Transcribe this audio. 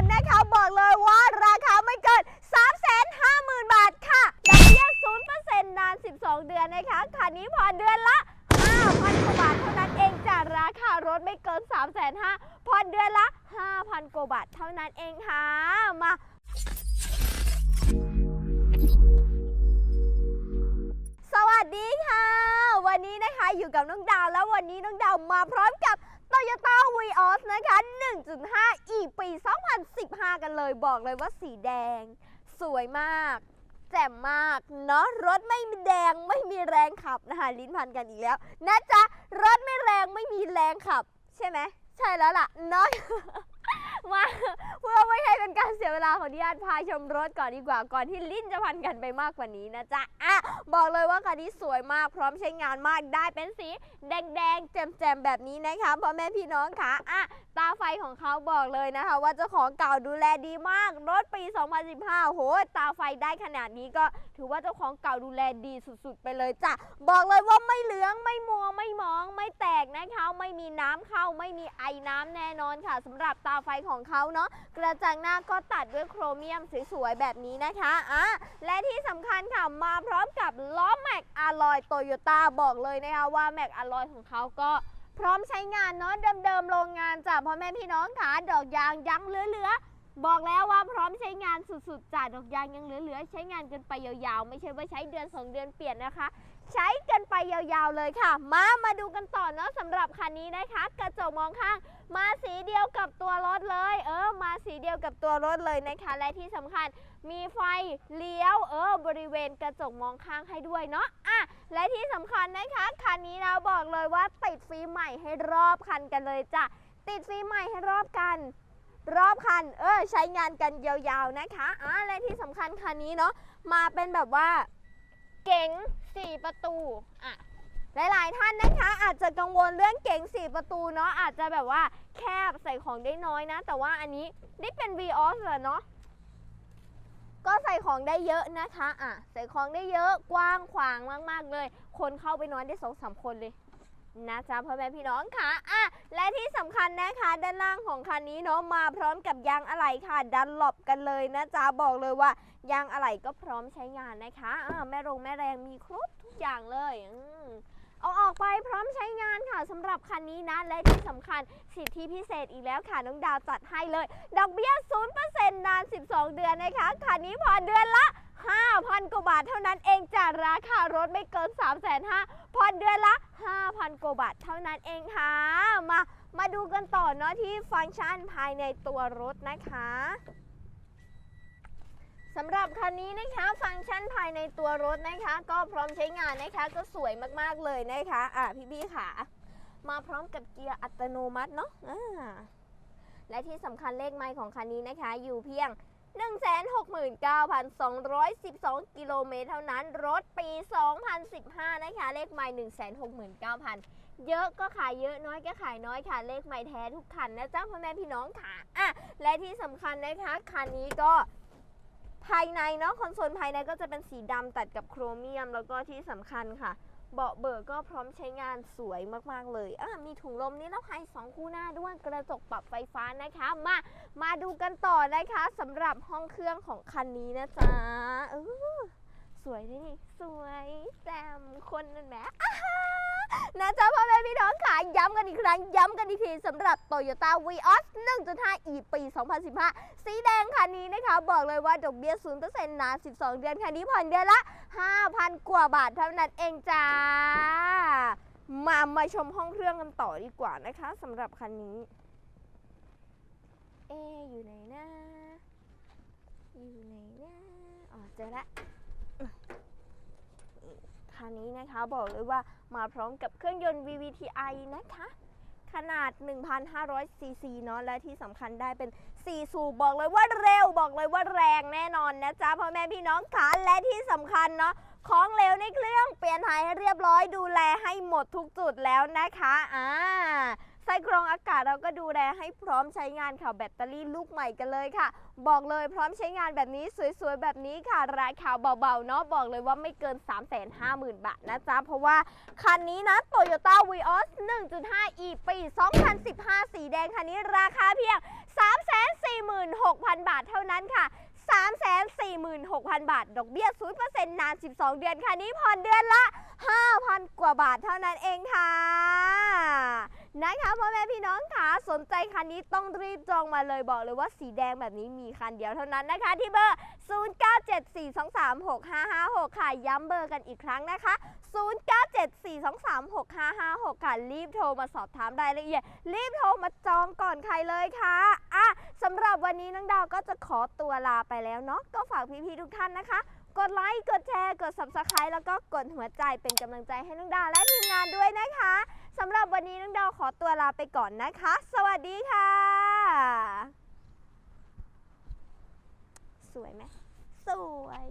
นนะคะบอกเลยว่าราคาไม่เกิน 350,000 บาทค่ะดอกเบี้ย0%นาน 12 เดือนนะคะคันนี้ผ่อนเดือนละ5,000กว่าบาทเท่านั้นเองจากราคารถไม่เกิน 3,500,000ผ่อนเดือนละ 5,000กว่าบาทเท่านั้นเองค่ะมาสวัสดีค่ะ วันนี้นะคะอยู่กับน้องดาวแล้ววันนี้น้องดาวมาพร้อมกับ Toyota Vios นะคะ 1.5 e ปี 2015 กันเลย บอกเลยว่าสีแดง สวยมาก แจ่มมากเนาะรถไม่มีแดงไม่มีแรงขับนะคะลิ้นพันกันอีกแล้วนะจ๊ะ รถไม่แรงไม่มีแรงขับ ใช่ไหม ใช่แล้วล่ะเนาะ มาเพื่อไม่ให้ เวลาขออนุญาตพาชมรถก่อนดีกว่าก่อนที่ลิ้นจะพันกันไปมากกว่านี้นะจ๊ะอะบอกเลยว่าคันนี้สวยมากพร้อมใช้งานมากได้เป็นสีแดงๆแจ่มๆแบบนี้นะคะพ่อแม่พี่น้องค่ะอะตาไฟของเขาบอกเลยนะคะ ว่าเจ้าของเก่าดูแลดีมาก รถปี 2015โหตาไฟได้ขนาดนี้ก็ถือว่าเจ้าของเก่าดูแลดีสุดๆ ไปเลยจ้ะบอกเลยว่าไม่เหลืองไม่มัวไม่มอง ไม่แตกนะคะ ไม่มีน้ำเข้าไม่มีไอน้ำแน่นอนค่ะสำหรับตาไฟของเขาเนาะกระจังหน้าก็ตัดด้วยโครเมียมสวยๆ แบบนี้นะคะอะและที่สำคัญค่ะมาพร้อมกับล้อแม็กอะลอยโตโยต้าบอกเลยนะคะว่าแม็กอะลอยของเขาก็พร้อมใช้งานเนาะเดิมๆโรงงานจากพ่อแม่พี่น้องค่ะดอกยางยังเหลือๆ บอกแล้วว่าพร้อมใช้งานสุดๆจ้ะดอกยางยังเหลือๆใช้งานกันไปยาวๆ ไม่ใช่ว่าใช้เดือน 2 เดือนเปลี่ยนนะคะ ใช้กันไปยาวๆเลยค่ะ มามาดูกันต่อเนาะสำหรับคันนี้นะคะ กระจกมองข้าง มาสีเดียวกับตัวรถเลย เออ มาสีเดียวกับตัวรถเลยนะคะ และที่สำคัญมีไฟเลี้ยวเออบริเวณกระจกมองข้างให้ด้วยเนาะอะและที่สำคัญนะคะคันนี้เราบอกเลยว่าติดฟิล์มใหม่ให้รอบคันกันเลยจ้ะติดฟิล์มใหม่ให้รอบกัน รอบคัน เออใช้งานกันยาวๆนะคะอะและที่สำคัญคันนี้เนาะมาเป็นแบบว่าเก๋ง4ประตูอะหลายๆท่านนะคะ อาจจะกังวลเรื่องเก๋ง4 ประตูเนาะอาจจะแบบว่าแคบใส่ของได้น้อยนะ แต่ว่าอันนี้ได้เป็น v ีออสเนาะก็ใส่ของได้เยอะนะคะอะใส่ของได้เยอะกว้างขวางมาก ๆ เลย คนเข้าไปนอนได้สองสามคนเลย นะจ๊ะพ่อแม่พี่น้องค่ะอะและที่สำคัญนะคะ ด้านล่างของคันนี้เนาะมาพร้อมกับยางอะไหล่ค่ะ ดันหลบกันเลยนะจ๊ะบอกเลยว่ายางอะไหล่ก็พร้อมใช้งานนะคะอ่าแม่รงแม่แรงมีครบทุกอย่างเลยอืเอาออกไปพร้อมใช้งานค่ะสำหรับคันนี้นะและที่สำคัญสิทธิพิเศษอีกแล้วค่ะ น้องดาวจัดให้เลย ดอกเบี้ย 0%นาน 12 เดือนนะคะ คันนี้ผ่อนเดือนละ 5,000 กว่าบาทเท่านั้นเองจากราคารถไม่เกิน 3 5 0 0 0ผ่อนเดือนละ 5,000 กว่าบาทเท่านั้นเองค่ะ มามาดูกันต่อเนาะที่ฟังก์ชันภายในตัวรถนะคะสำหรับคันนี้นะคะฟังก์ชันภายในตัวรถนะคะ ก็พร้อมใช้งานนะคะ ก็สวยมากๆเลยนะคะอะพี่บี้ค่ะ มาพร้อมกับเกียร์อัตโนมัติเนาะอ่าและที่สำคัญเลขไมล์ของคันนี้นะคะ อยู่เพียง 169,212 กิโลเมตรเท่านั้น รถปี 2015 นะคะ เลขไมล์169,000เยอะก็ขายเยอะน้อยก็ขายน้อยค่ะ เลขไมล์แท้ทุกคันนะจ๊ะพ่อแม่พี่น้องค่ะอะและที่สำคัญนะคะคันนี้ก็ภายในเนาะคอนโซลภายในก็จะเป็นสีดำตัดกับโครเมียม แล้วก็ที่สำคัญค่ะ เบาะเบอร์ก็พร้อมใช้งานสวยมากๆเลยอะมีถุงลมนิรภัยสองคู่หน้าด้วยกระจกปรับไฟฟ้านะคะ มา มาดูกันต่อนะคะสำหรับห้องเครื่องของคันนี้นะจ๊ะสวยนี่สวยแจ่มคนนั่นแหมอ่าฮะ นะจ๊ะพ่อแม่พี่น้องค่ะย้ำกันอีกครั้ง ย้ำกันอีกทีสำหรับ Toyota Vios 1.5 e ปี 2015 สีแดงคันนี้นะคะ บอกเลยว่าดอกเบี้ย0%นาน12 เดือนคันนี้ผ่อนเดือนละ 5,000 กว่าบาทเท่านั้นเองจ้า มามาชมห้องเครื่องกันต่อดีกว่านะคะสำหรับคันนี้ เออยู่ไหนนะอยู่ไหนนะอ๋อเจอละ คันนี้นะคะ บอกเลยว่ามาพร้อมกับเครื่องยนต์ VVTi นะคะ ขนาด 1,500 ซีซีเนาะและที่สำคัญได้เป็น 4 สูบบอกเลยว่าเร็วบอกเลยว่าแรงแน่นอนนะจ๊ะพ่อแม่พี่น้องค่ะและที่สำคัญเนาะของเหลวในเครื่องเปลี่ยนถ่ายให้เรียบร้อยดูแลให้หมดทุกจุดแล้วนะคะอ่า ไส้กรองอากาศเราก็ดูแลให้พร้อมใช้งานค่ะแบตเตอรี่ลูกใหม่กันเลยค่ะ บอกเลยพร้อมใช้งานแบบนี้สวยๆ แบบนี้ค่ะ ราคาเบาๆเนาะบอกเลยว่าไม่เกิน 350,000 บาทนะจ๊ะ เพราะว่าคันนี้นะ Toyota Vios 1.5 e ปี 2015 สีแดงคันนี้ราคาเพียง 346,000 บาทเท่านั้นค่ะ346,000 บาท ดอกเบี้ย 0%นาน 12 เดือนค่ะนี้ผ่อนเดือนละ 5,000 กว่าบาทเท่านั้นเองค่ะ นะคะพ่อแม่พี่น้องค่ะสนใจคันนี้ต้องรีบจองมาเลยบอกเลยว่าสีแดงแบบนี้มีคันเดียวเท่านั้นนะคะ ที่เบอร์ 0974236556 ค่ะ ย้ำเบอร์กันอีกครั้งนะคะ 0974236556 ค่ะ รีบโทรมาสอบถามรายละเอียด รีบโทรมาจองก่อนใครเลยค่ะอะสำหรับวันนี้น้องดาวก็จะขอตัวลาไปแล้วเนาะก็ฝากพี่ๆทุกท่านนะคะกดไลค์ กดแชร์ กด subscribe แล้วก็กดหัวใจเป็นกำลังใจให้น้องดาวและทีมงานด้วยนะคะ สำหรับวันนี้น้องดาวขอตัวลาไปก่อนนะคะ สวัสดีค่ะ สวยไหม สวย